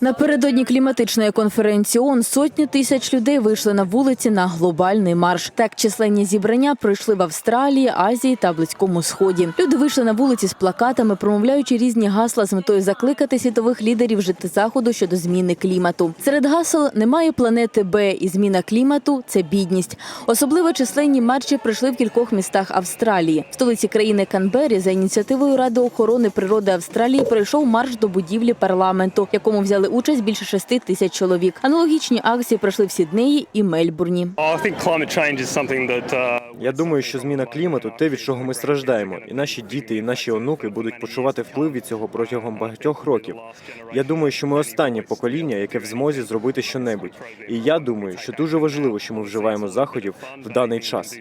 Напередодні кліматичної конференції ООН сотні тисяч людей вийшли на вулиці на глобальний марш. Так численні зібрання пройшли в Австралії, Азії та Близькому Сході. Люди вийшли на вулиці з плакатами, промовляючи різні гасла з метою закликати світових лідерів жити заходу щодо зміни клімату. Серед гасел немає планети Б і зміна клімату це бідність. Особливо численні марші пройшли в кількох містах Австралії. В столиці країни Канбері за ініціативою Ради охорони природи Австралії пройшов марш до будівлі парламенту, якому взяли участь більше шести тисяч чоловік. Аналогічні акції пройшли в Сіднеї і Мельбурні. Uh, Я думаю, що зміна клімату те, від чого ми страждаємо, і наші діти, і наші онуки будуть почувати вплив від цього протягом багатьох років. Я думаю, що ми останнє покоління, яке в змозі зробити щонебудь. І я думаю, що дуже важливо, що ми вживаємо заходів в даний час.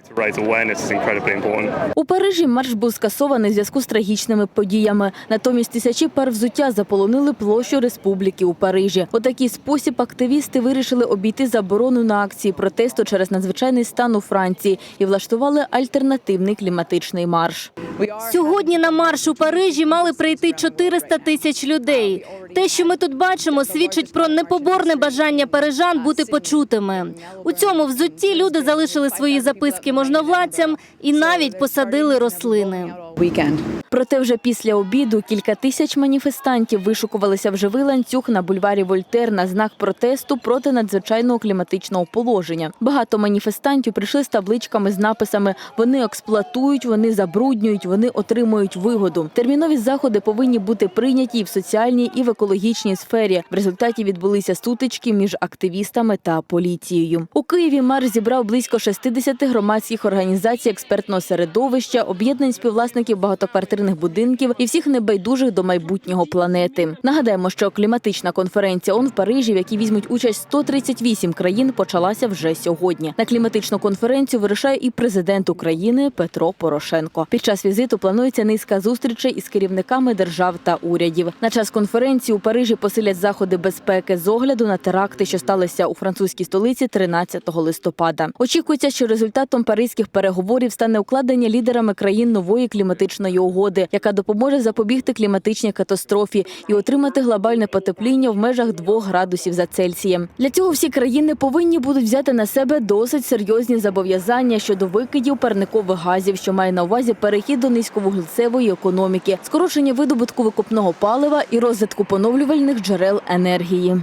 У Парижі марш був скасований в зв'язку з трагічними подіями. Натомість тисячі пар взуття заполонили площу республіки у Парижі. У такий спосіб активісти вирішили обійти заборону на акції протесту через надзвичайний стан у Франції і влаштували альтернативний кліматичний марш. Сьогодні на марш у Парижі мали прийти 400 тисяч людей. Те, що ми тут бачимо, свідчить про непоборне бажання парижан бути почутими. У цьому взутті люди залишили свої записки можновладцям і навіть посадили рослини. Проте вже після обіду кілька тисяч маніфестантів вишукувалися в живий ланцюг на бульварі Вольтер на знак протесту проти надзвичайного кліматичного положення. Багато маніфестантів прийшли з табличками з написами Вони експлуатують, вони забруднюють, вони отримують вигоду. Термінові заходи повинні бути прийняті і в соціальній, і в екологічній сфері. В результаті відбулися сутички між активістами та поліцією. У Києві марш зібрав близько 60 громадських організацій експертного середовища, об'єднань співвласників багатоквартирних будинків і всіх небайдужих до майбутнього планети. Нагадаємо, що кліматична конференція ООН в Парижі, в якій візьмуть участь 138 країн, почалася вже сьогодні. На кліматичну конференцію вирушає і президент України Петро Порошенко. Під час візиту планується низка зустрічей із керівниками держав та урядів. На час конференції у Парижі посилять заходи безпеки з огляду на теракти, що сталися у французькій столиці 13 листопада. Очікується, що результатом паризьких переговорів стане укладення лідерами країн нової кліматичної угоди, яка допоможе запобігти кліматичній катастрофі і отримати глобальне потепління в межах 2 градусів за Цельсієм. Для цього всі країни повинні будуть взяти на себе досить серйозні зобов'язання щодо викидів парникових газів, що має на увазі перехід до низьковуглецевої економіки, скорочення видобутку викопного палива і розвитку поновлювальних джерел енергії.